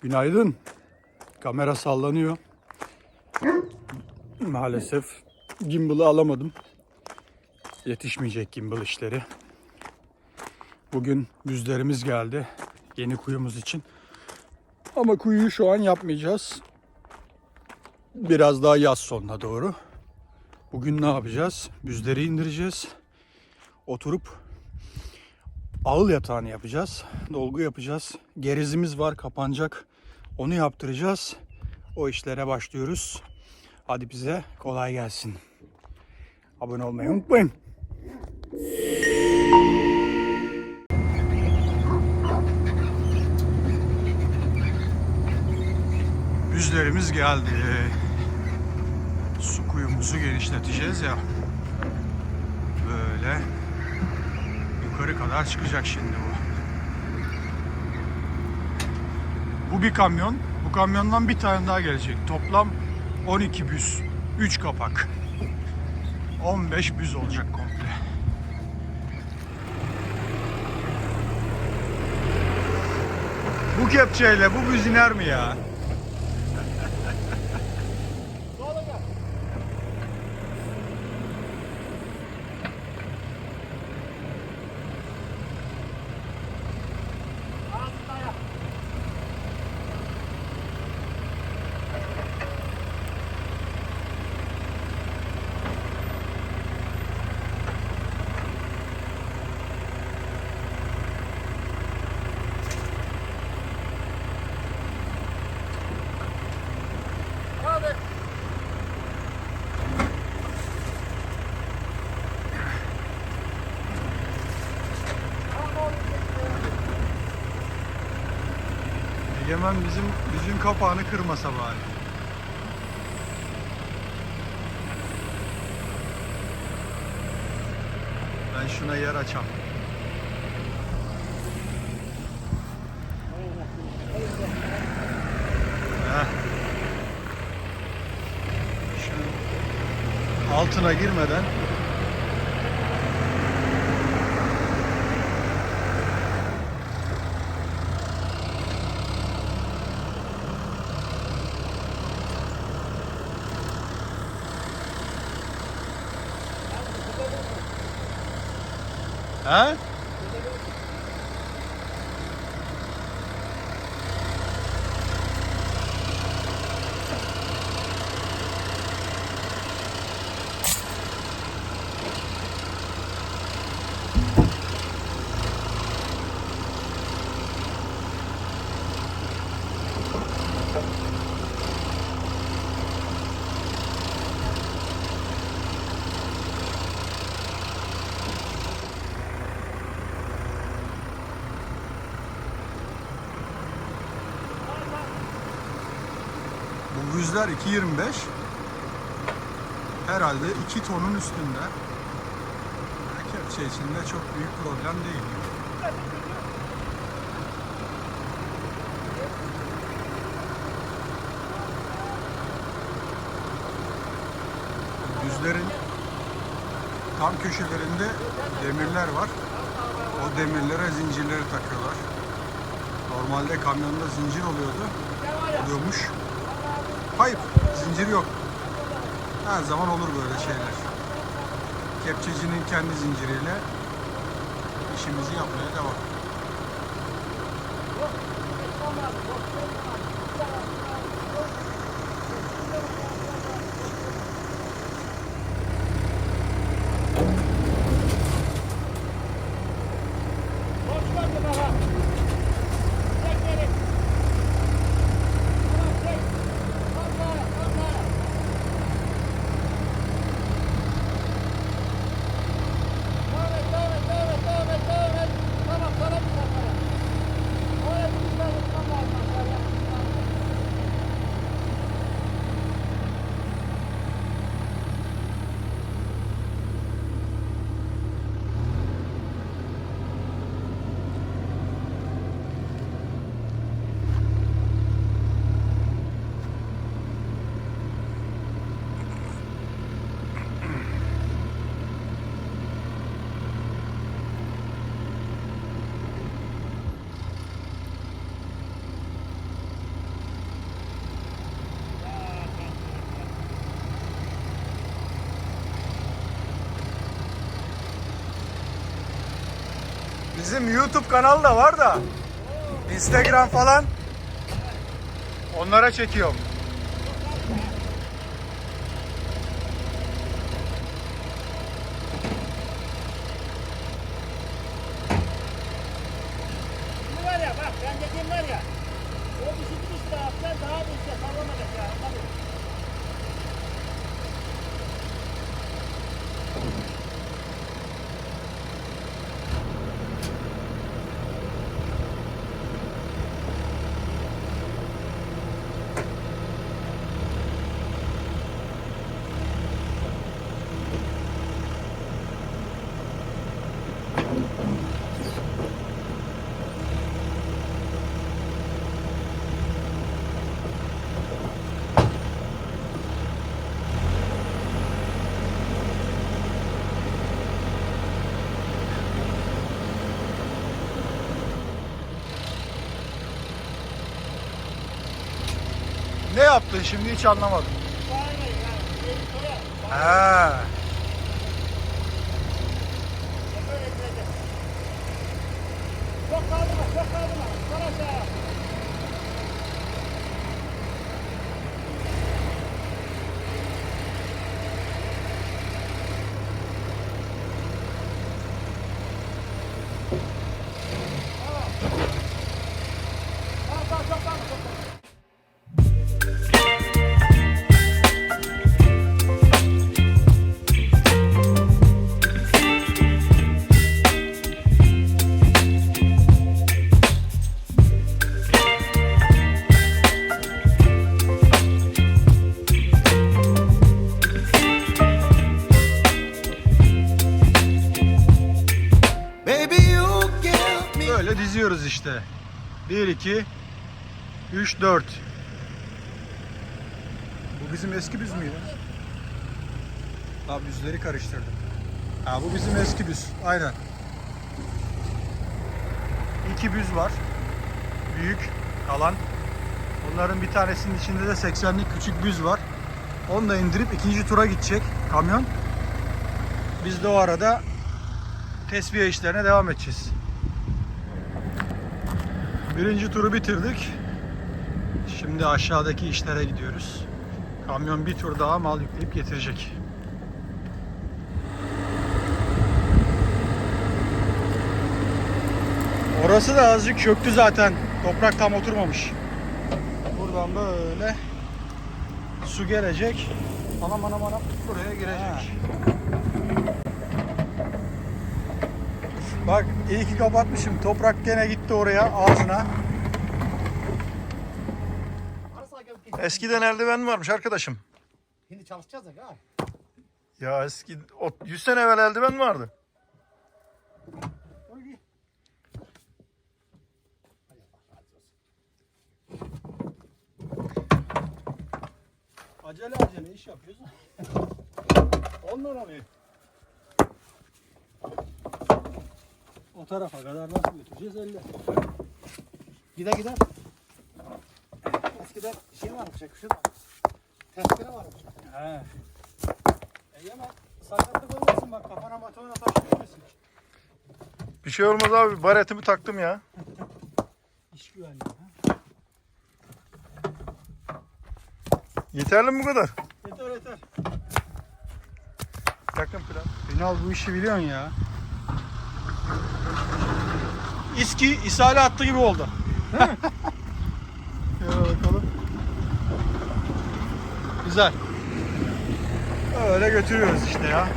Günaydın. Kamera sallanıyor. Maalesef gimbal'ı alamadım. Yetişmeyecek gimbal işleri. Bugün büzlerimiz geldi. Yeni kuyumuz için. Ama kuyuyu şu an yapmayacağız. Biraz daha yaz sonuna doğru. Bugün ne yapacağız? Büzleri indireceğiz. Oturup ağıl yatağını yapacağız. Dolgu yapacağız. Gerizimiz var kapanacak. Onu yaptıracağız. O işlere başlıyoruz. Hadi bize kolay gelsin. Abone olmayı unutmayın. Büzlerimiz geldi. Su kuyumuzu genişleteceğiz ya. Böyle yukarı kadar çıkacak şimdi bu. Bu bir kamyon. Bu kamyondan bir tane daha gelecek. Toplam 12 büz. 3 kapak. 15 büz olacak komple. Bu kepçeyle bu büz iner mi ya? Egemen bizim büzün kapağını kırmasa bari. Ben şuna yer açam. Altına girmeden He? Bu yüzler 2.25. Herhalde 2 tonun üstünde. Kepçe içinde çok büyük problem değil. Düzlerin tam köşelerinde demirler var. O demirlere zincirleri takıyorlar. Normalde kamyonda zincir oluyordu. Oluyormuş. Hayır, zincir yok. Her zaman olur böyle şeyler. Kepçecinin kendi zinciriyle işimizi yapmaya devam. Bizim YouTube kanalı da var da. Instagram falan. Onlara çekiyorum. Bak ben dediğim var ya. O bisiklet işte atlar daha da işte sallamayacak ya. Tabii. Ne yaptın şimdi hiç anlamadım. Koyar. Ha. Böyle gidecek. Çok kaldırma, çok kaldırma. Sol 2 3 4. Bu bizim eski büz müydü? Abi büzleri karıştırdım. Ha bu bizim eski büz. Aynen. İki büz var. Büyük kalan. Onların bir tanesinin içinde de 80'lik küçük büz var. Onu da indirip ikinci tura gidecek kamyon. Biz de o arada tesviye işlerine devam edeceğiz. Birinci turu bitirdik. Şimdi aşağıdaki işlere gidiyoruz. Kamyon bir tur daha mal yükleyip getirecek. Orası da azıcık çöktü zaten. Toprak tam oturmamış. Buradan böyle su gelecek. Anam anam anam buraya girecek. Bak iyi ki kapatmışım. Toprak gene gitti oraya ağzına. Eskiden eldiven varmış arkadaşım. Şimdi çalışacağız ya. Ya eski o 100 sene evvel eldiven vardı. Acele acele iş yapıyoruz. Onlara mı? O tarafa kadar nasıl götüreceğiz elle? Gider gider. Eskiden şey varmış, yakışır var. Tezkere varmış. He. E yeme sakatlık olmasın bak kafana matona taş düşmesin. Bir şey olmaz abi. Baretimi taktım ya. İş güvenliği. Ha? Yeterli mi bu kadar? Yeter yeter. Yakın plan. Ünal bu işi biliyorsun ya. İski ishale attı gibi oldu. ya bakalım. Güzel. Öyle götürüyoruz işte ya.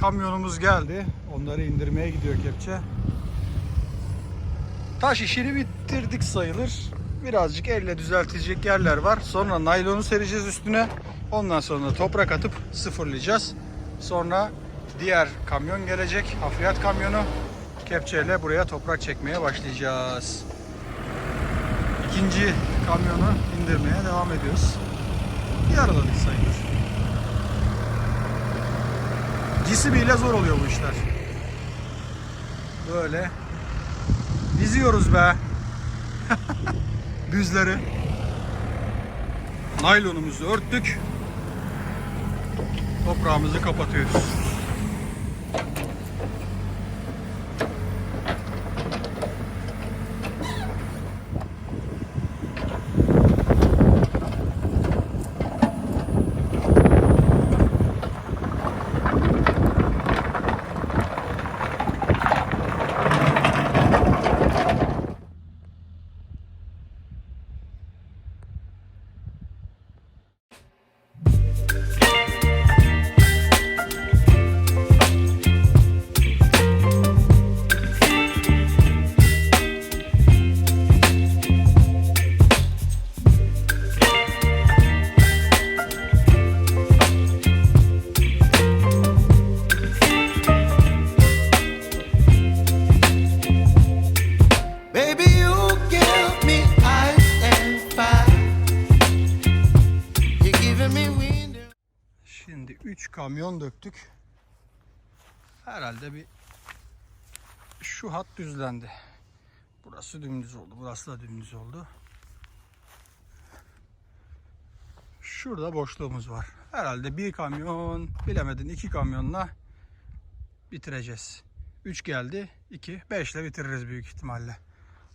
Kamyonumuz geldi. Onları indirmeye gidiyor kepçe. Taş işini bitirdik sayılır. Birazcık elle düzeltecek yerler var. Sonra naylonu sereceğiz üstüne. Ondan sonra toprak atıp sıfırlayacağız. Sonra diğer kamyon gelecek. Hafriyat kamyonu. Kepçeyle buraya toprak çekmeye başlayacağız. İkinci kamyonu indirmeye devam ediyoruz. Yarıladık sayılır. Cisibi ile zor oluyor bu işler. Böyle diziyoruz be. Düzleri. Naylonumuzu örttük. Toprağımızı kapatıyoruz. Herhalde bir şu hat düzlendi. Burası dümdüz oldu. Burası da dümdüz oldu. Şurada boşluğumuz var. Herhalde bir kamyon, bilemedin iki kamyonla bitireceğiz. 3 geldi, 2, 5 ile bitiririz büyük ihtimalle.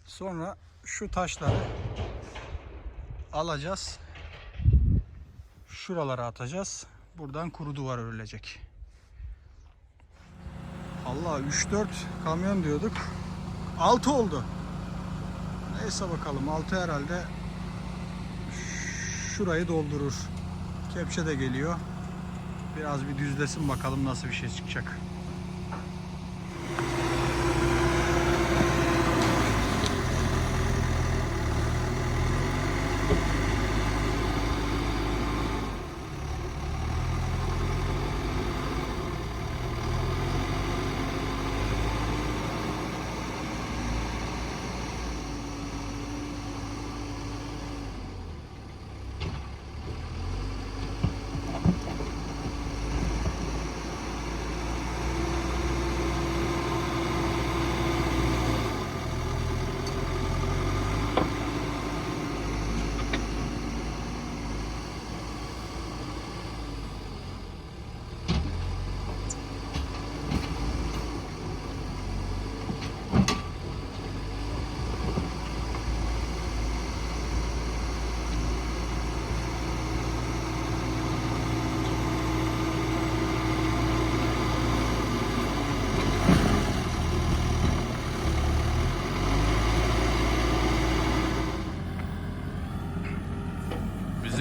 Sonra şu taşları alacağız. Şuralara atacağız. Buradan kuru duvar örülecek. Allah 3-4 kamyon diyorduk. 6 oldu. Neyse bakalım 6 herhalde şurayı doldurur. Kepçe de geliyor. Biraz bir düzlesin bakalım nasıl bir şey çıkacak.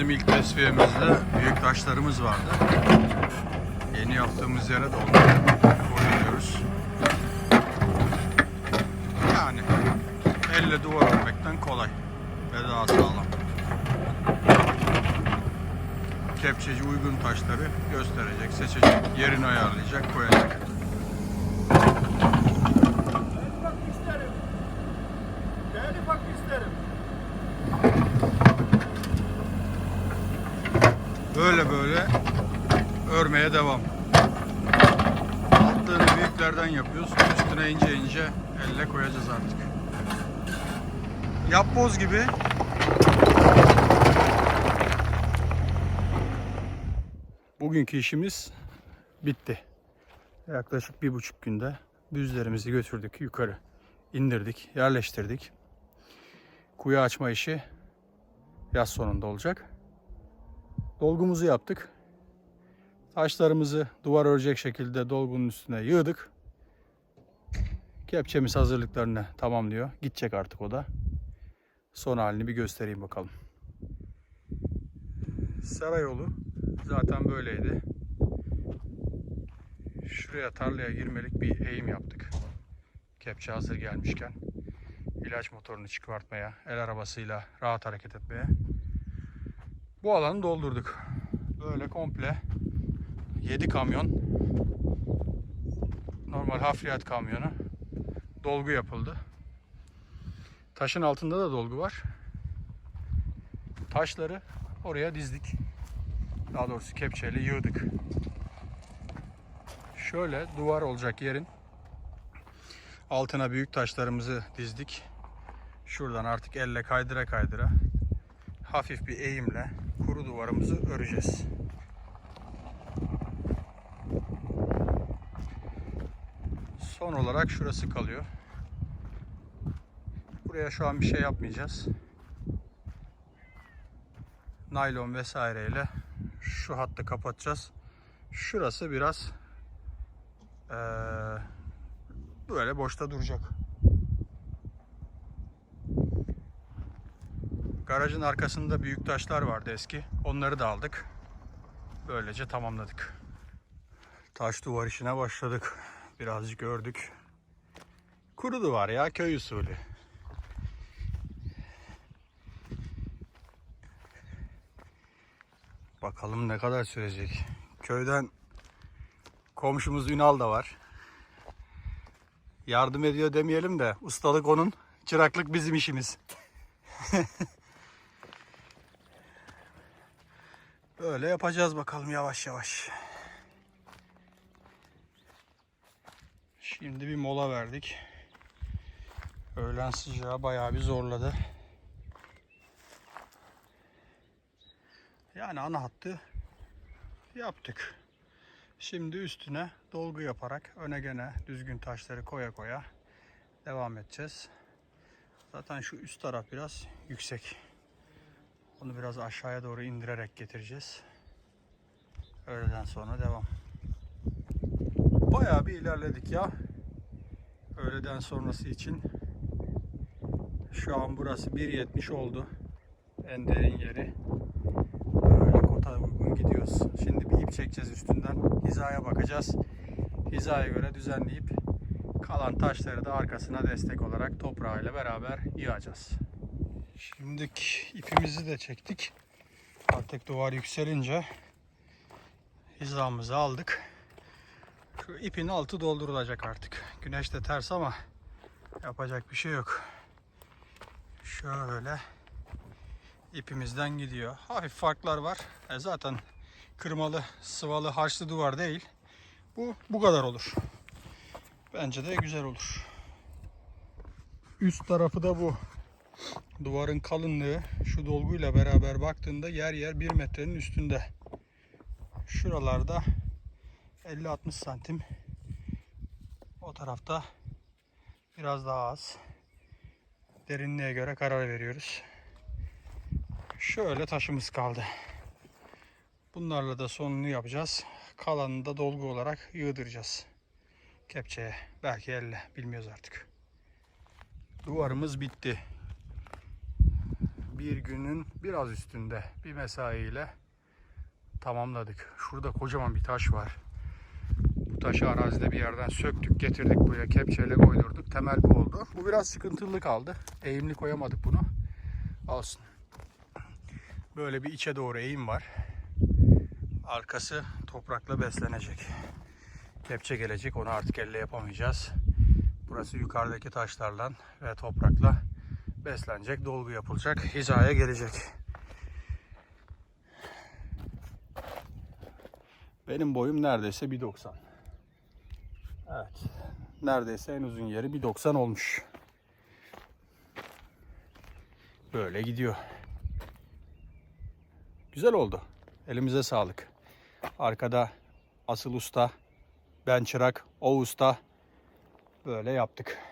Bizim ilk tesviyemizde büyük taşlarımız vardı. Yeni yaptığımız yere doldurup koyuyoruz. Yani elle duvar örmekten kolay ve daha sağlam. Kepçeci uygun taşları gösterecek, seçecek, yerini ayarlayacak, koyacak. Böyle örmeye devam. Altlığını büyüklerden yapıyoruz. Üstüne ince ince elle koyacağız artık. Yapboz gibi. Bugünkü işimiz bitti. Yaklaşık bir buçuk günde düzlerimizi götürdük yukarı. indirdik, yerleştirdik. Kuyu açma işi yaz sonunda olacak. Dolgumuzu yaptık. Taşlarımızı duvar örecek şekilde dolgunun üstüne yığdık. Kepçemiz hazırlıklarını tamamlıyor. Gidecek artık o da. Son halini bir göstereyim bakalım. Sera yolu zaten böyleydi. Şuraya tarlaya girmelik bir eğim yaptık. Kepçe hazır gelmişken. ilaç motorunu çıkartmaya, el arabasıyla rahat hareket etmeye. Bu alanı doldurduk. Böyle komple 7 kamyon normal hafriyat kamyonu dolgu yapıldı. Taşın altında da dolgu var. Taşları oraya dizdik. Daha doğrusu kepçeyle yığdık. Şöyle duvar olacak yerin altına büyük taşlarımızı dizdik. Şuradan artık elle kaydıra kaydıra hafif bir eğimle kuru duvarımızı öreceğiz. Son olarak şurası kalıyor. Buraya şu an bir şey yapmayacağız. Naylon vesaireyle şu hattı kapatacağız. Şurası biraz eee, böyle boşta duracak. Garajın arkasında büyük taşlar vardı eski. Onları da aldık. Böylece tamamladık. Taş duvar işine başladık. Birazcık ördük. Kuru duvar ya köy usulü. Bakalım ne kadar sürecek. Köyden komşumuz Ünal da var. Yardım ediyor demeyelim de ustalık onun, çıraklık bizim işimiz. Böyle yapacağız bakalım yavaş yavaş. Şimdi bir mola verdik. Öğlen sıcağı bayağı bir zorladı. Yani ana hattı yaptık. Şimdi üstüne dolgu yaparak öne gene düzgün taşları koya koya devam edeceğiz. Zaten şu üst taraf biraz yüksek. Onu biraz aşağıya doğru indirerek getireceğiz. Öğleden sonra devam. Bayağı bir ilerledik ya. Öğleden sonrası için. Şu an burası 1.70 oldu. En derin yeri. Böyle kota uygun gidiyoruz. Şimdi bir ip çekeceğiz üstünden. Hizaya bakacağız. Hizaya göre düzenleyip kalan taşları da arkasına destek olarak toprağıyla beraber yığacağız. Şimdi ipimizi de çektik. Artık duvar yükselince hizamızı aldık. Şu ipin altı doldurulacak artık. Güneş de ters ama yapacak bir şey yok. Şöyle ipimizden gidiyor. Hafif farklar var. E zaten kırmalı, sıvalı, harçlı duvar değil. Bu bu kadar olur. Bence de güzel olur. Üst tarafı da bu. Duvarın kalınlığı şu dolguyla beraber baktığında yer yer 1 metrenin üstünde. Şuralarda 50-60 santim. O tarafta biraz daha az. Derinliğe göre karar veriyoruz. Şöyle taşımız kaldı. Bunlarla da sonunu yapacağız. Kalanını da dolgu olarak yığdıracağız. Kepçeye. Belki elle. Bilmiyoruz artık. Duvarımız bitti. Bir günün biraz üstünde bir mesaiyle tamamladık. Şurada kocaman bir taş var. Bu taşı arazide bir yerden söktük, getirdik buraya kepçeyle koydurduk. Temel bu oldu. Bu biraz sıkıntılı kaldı. Eğimli koyamadık bunu. Olsun. Böyle bir içe doğru eğim var. Arkası toprakla beslenecek. Kepçe gelecek. Onu artık elle yapamayacağız. Burası yukarıdaki taşlarla ve toprakla beslenecek. Dolgu yapılacak. Hizaya gelecek. Benim boyum neredeyse 1.90. Evet. Neredeyse en uzun yeri 1.90 olmuş. Böyle gidiyor. Güzel oldu. Elimize sağlık. Arkada asıl usta, ben çırak, o usta. Böyle yaptık.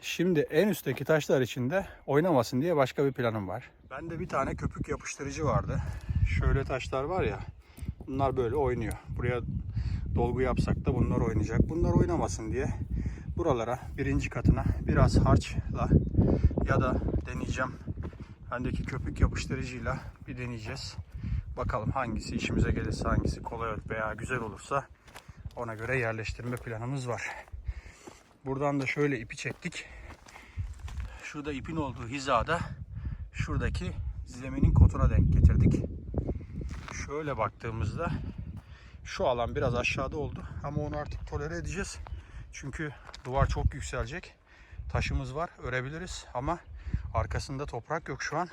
Şimdi en üstteki taşlar içinde oynamasın diye başka bir planım var. Bende bir tane köpük yapıştırıcı vardı. Şöyle taşlar var ya. Bunlar böyle oynuyor. Buraya dolgu yapsak da bunlar oynayacak. Bunlar oynamasın diye buralara birinci katına biraz harçla ya da deneyeceğim. Bendeki köpük yapıştırıcıyla bir deneyeceğiz. Bakalım hangisi işimize gelirse hangisi kolay veya güzel olursa Ona göre yerleştirme planımız var. Buradan da şöyle ipi çektik. Şurada ipin olduğu hizada şuradaki zeminin kotuna denk getirdik. Şöyle baktığımızda şu alan biraz aşağıda oldu ama onu artık tolere edeceğiz. Çünkü duvar çok yükselecek. Taşımız var, örebiliriz ama arkasında toprak yok şu an.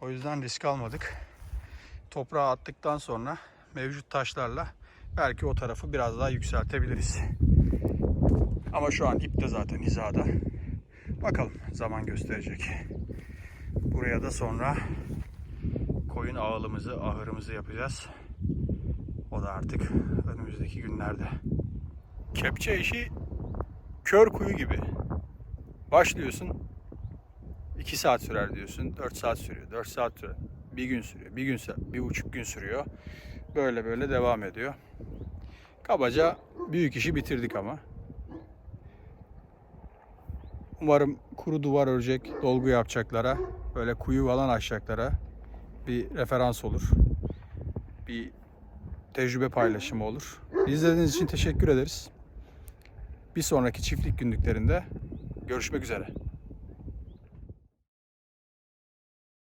O yüzden risk almadık. Toprağı attıktan sonra mevcut taşlarla belki o tarafı biraz daha yükseltebiliriz. Ama şu an ip de zaten hizada. Bakalım zaman gösterecek. Buraya da sonra koyun ağılımızı, ahırımızı yapacağız. O da artık önümüzdeki günlerde. Kepçe işi kör kuyu gibi. Başlıyorsun 2 saat sürer diyorsun. 4 saat sürüyor. 4 saat sürer. Bir gün sürüyor. Bir gün bir buçuk gün sürüyor. Böyle böyle devam ediyor. Kabaca büyük işi bitirdik ama. Umarım kuru duvar örecek, dolgu yapacaklara, böyle kuyu falan açacaklara bir referans olur. Bir tecrübe paylaşımı olur. İzlediğiniz için teşekkür ederiz. Bir sonraki çiftlik günlüklerinde görüşmek üzere.